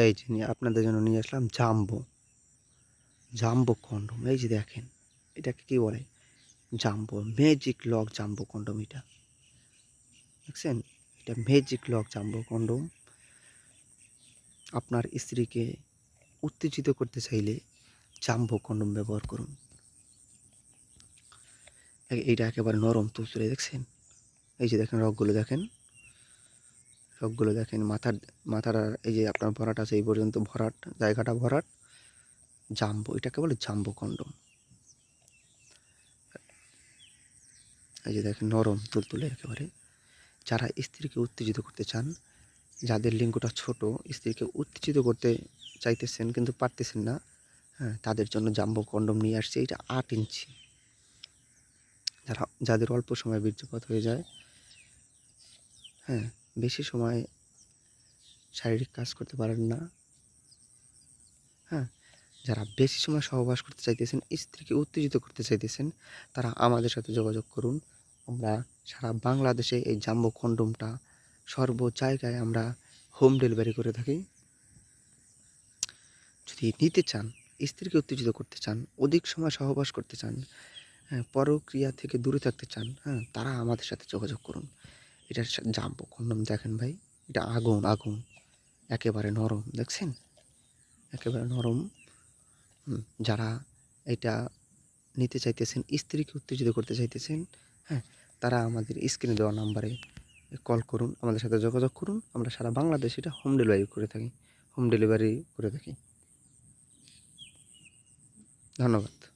এই যে নিয়ে আপনাদের জন্য নিয়ে আসলাম জাম্বো। জাম্বো কন্ডম, এই যে দেখেন, এটাকে কি বলে? Jumbo magic lock jumbo condom এটা। দেখছেন? এটা ম্যাজিক লক জাম্বো কন্ডম। আপনার স্ত্রীকে উত্তেজিত করতে চাইলে জাম্বো কন্ডম ব্যবহার করুন। এইটা একেবারে নরম তুলতুলে, দেখছেন? এই যে দেখেন রকগুলো দেখেন। রগগুলো দেখেন, মাথার মাথার এই যে আপনার ভরাট আছে, এই পর্যন্ত ভরাট, জায়গাটা ভরাট, জাম্বো, এটাকে বলে জাম্বো কন্ডম। এই যে দেখেন, নরম, তুলতুলে একেবারে। যারা স্ত্রীকে উত্তেজিত করতে চান, যাদের লিঙ্গটা ছোট, স্ত্রীকে উত্তেজিত করতে চাইতেছেন কিন্তু পারতেছেন না হ্যাঁ তাদের জন্য জাম্বো কন্ডম নিয়ে আসছে এটা আট ইঞ্চি। যারা, যাদের অল্প সময় বীর্যপাত হয়ে যায় হ্যাঁ বেশি সময় শারীরিক কাজ করতে পারেন না। হ্যাঁ যারা বেশি সময় সহবাস করতে চাইতেছেন, স্ত্রীকে উত্তেজিত করতে চাইতেছেন, তারা আমাদের সাথে যোগাযোগ করুন। আমরা সারা বাংলাদেশে এই জাম্বো কন্ডমটা সর্ব জায়গায় আমরা হোম ডেলিভারি করে থাকি। যদি নিতে চান, স্ত্রীকে উত্তেজিত করতে চান, অধিক সময় সহবাস করতে চান হ্যাঁ পরক্রিয়া থেকে দূরে থাকতে চান হ্যাঁ তারা আমাদের সাথে যোগাযোগ করুন। এটা জাম্বো কন্ডম দেখেন ভাই। এটা আগুন আগুন। একেবারে নরম, দেখছেন? একেবারে নরম। যারা এটা নিতে চাইতেছেন, স্ত্রীকে উত্তেজিত করতে চাইতেছেন হ্যাঁ তারা আমাদের স্ক্রিনে দেওয়া নাম্বারে কল করুন, আমাদের সাথে যোগাযোগ করুন। আমরা সারা বাংলাদেশ এটা হোম ডেলিভারি করে থাকি, হোম ডেলিভারি করে থাকি। ধন্যবাদ।